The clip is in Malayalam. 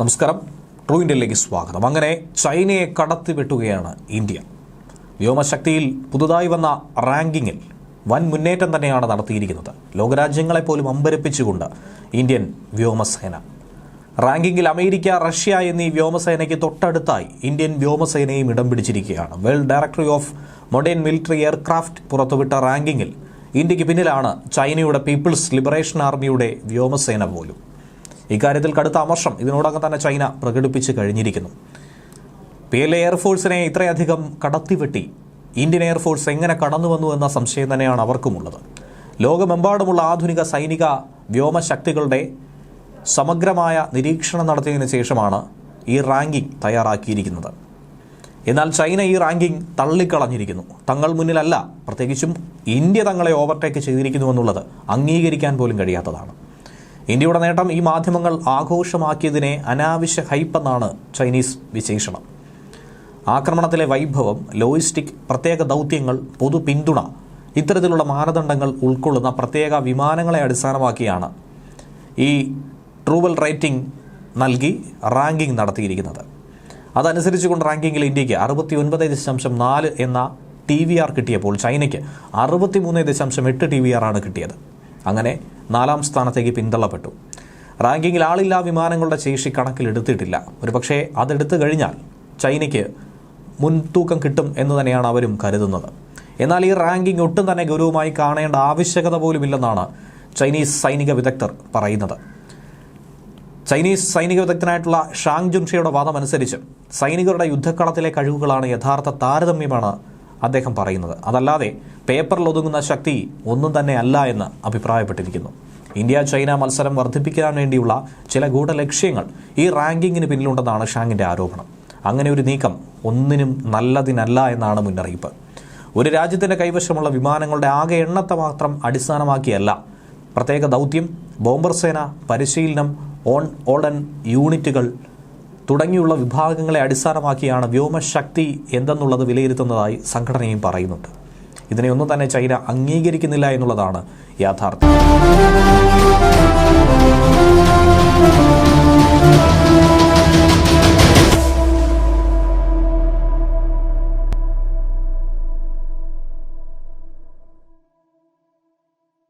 നമസ്കാരം. ട്രൂ ഇന്ത്യയിലേക്ക് സ്വാഗതം. അങ്ങനെ ചൈനയെ കടത്തിവെട്ടുകയാണ് ഇന്ത്യ. വ്യോമശക്തിയിൽ പുതുതായി വന്ന റാങ്കിങ്ങിൽ വൻ മുന്നേറ്റം തന്നെയാണ് നടത്തിയിരിക്കുന്നത്. ലോകരാജ്യങ്ങളെപ്പോലും അമ്പരപ്പിച്ചുകൊണ്ട് ഇന്ത്യൻ വ്യോമസേന. റാങ്കിങ്ങിൽ അമേരിക്ക റഷ്യ എന്നീ വ്യോമസേനയ്ക്ക് തൊട്ടടുത്തായി ഇന്ത്യൻ വ്യോമസേനയും ഇടം പിടിച്ചിരിക്കുകയാണ്. World directory of modern military aircraft പുറത്തുവിട്ട റാങ്കിങ്ങിൽ ഇന്ത്യയ്ക്ക് പിന്നിലാണ് ചൈനയുടെ പീപ്പിൾസ് ലിബറേഷൻ ആർമിയുടെ വ്യോമസേന പോലും. ഇക്കാര്യത്തിൽ കടുത്ത അമർഷം ഇതിനോടകം തന്നെ ചൈന പ്രകടിപ്പിച്ചു കഴിഞ്ഞിരിക്കുന്നു. പി എൽ എയർഫോഴ്സിനെ ഇത്രയധികം കടത്തിവെട്ടി ഇന്ത്യൻ എയർഫോഴ്സ് എങ്ങനെ കടന്നു വന്നു എന്ന സംശയം തന്നെയാണ് അവർക്കുമുള്ളത്. ലോകമെമ്പാടുമുള്ള ആധുനിക സൈനിക വ്യോമശക്തികളുടെ സമഗ്രമായ നിരീക്ഷണം നടത്തിയതിന് ശേഷമാണ് ഈ റാങ്കിംഗ് തയ്യാറാക്കിയിരിക്കുന്നത്. എന്നാൽ ചൈന ഈ റാങ്കിംഗ് തള്ളിക്കളഞ്ഞിരിക്കുന്നു. തങ്ങൾ മുന്നിലല്ല പ്രത്യേകിച്ചും ഇന്ത്യ തങ്ങളെ ഓവർടേക്ക് ചെയ്തിരിക്കുന്നു എന്നുള്ളത് അംഗീകരിക്കാൻ പോലും കഴിയാത്തതാണ്. ഇന്ത്യയുടെ നേട്ടം ഈ മാധ്യമങ്ങൾ ആഘോഷമാക്കിയതിനെ അനാവശ്യ ഹൈപ്പെന്നാണ് ചൈനീസ് വിശേഷണം. ആക്രമണത്തിലെ വൈഭവം ലോജിസ്റ്റിക് പ്രത്യേക ദൗത്യങ്ങൾ പൊതു പിന്തുണ ഇത്തരത്തിലുള്ള മാനദണ്ഡങ്ങൾ ഉൾക്കൊള്ളുന്ന പ്രത്യേക വിമാനങ്ങളെ അടിസ്ഥാനമാക്കിയാണ് ഈ ട്രൂവൽ റേറ്റിംഗ് നൽകി റാങ്കിംഗ് നടത്തിയിരിക്കുന്നത്. അതനുസരിച്ചുകൊണ്ട് റാങ്കിങ്ങിൽ ഇന്ത്യയ്ക്ക് അറുപത്തി ഒൻപത് ദശാംശം നാല് എന്ന ടി വി ആർ കിട്ടിയപ്പോൾ ചൈനയ്ക്ക് അറുപത്തി മൂന്ന് ദശാംശം എട്ട് ടി വി ആർ ആണ് കിട്ടിയത്. അങ്ങനെ നാലാം സ്ഥാനത്തേക്ക് പിന്തള്ളപ്പെട്ടു. റാങ്കിങ്ങിൽ ആളില്ലാ വിമാനങ്ങളുടെ ശേഷി കണക്കിലെടുത്തിട്ടില്ല ഒരു പക്ഷേ അതെടുത്തു കഴിഞ്ഞാൽ ചൈനയ്ക്ക് മുൻതൂക്കം കിട്ടും എന്ന് തന്നെയാണ് അവരും കരുതുന്നത്. എന്നാൽ ഈ റാങ്കിംഗ് ഒട്ടും തന്നെ ഗൗരവമായി കാണേണ്ട ആവശ്യകത പോലുമില്ലെന്നാണ് ചൈനീസ് സൈനിക വിദഗ്ധർ പറയുന്നത്. ചൈനീസ് സൈനിക വിദഗ്ധനായിട്ടുള്ള ഷാങ് ജുൻഷയുടെ വാദമനുസരിച്ച് സൈനികരുടെ യുദ്ധക്കളത്തിലെ കഴിവുകളാണ് യഥാർത്ഥ താരതമ്യമാണ് അദ്ദേഹം പറയുന്നത്. അതല്ലാതെ പേപ്പറിൽ ഒതുങ്ങുന്ന ശക്തി ഒന്നും തന്നെ അല്ല എന്ന് അഭിപ്രായപ്പെട്ടിരിക്കുന്നു. ഇന്ത്യ ചൈന മത്സരം വർദ്ധിപ്പിക്കാൻ വേണ്ടിയുള്ള ചില ഗൂഢലക്ഷ്യങ്ങൾ ഈ റാങ്കിങ്ങിന് പിന്നിലുണ്ടെന്നാണ് ഷാങ്ങിന്റെ ആരോപണം. അങ്ങനെ ഒരു നീക്കം ഒന്നിനും നല്ലതിനല്ല എന്നാണ് മുന്നറിയിപ്പ്. ഒരു രാജ്യത്തിന്റെ കൈവശമുള്ള വിമാനങ്ങളുടെ ആകെ എണ്ണത്തെ മാത്രം അടിസ്ഥാനമാക്കിയല്ല പ്രത്യേക ദൗത്യം ബോംബർ സേന പരിശീലനം ഓൺ ഓൾഡൻ യൂണിറ്റുകൾ തുടങ്ങിയുള്ള വിഭാഗങ്ങളെ അടിസ്ഥാനമാക്കിയാണ് വ്യോമശക്തി എന്തെന്നുള്ളത് വിലയിരുത്തുന്നതായി സംഘടനയും പറയുന്നുണ്ട്. ഇതിനെയൊന്നും തന്നെ ചൈന അംഗീകരിക്കുന്നില്ല എന്നുള്ളതാണ് യാഥാർത്ഥ്യം.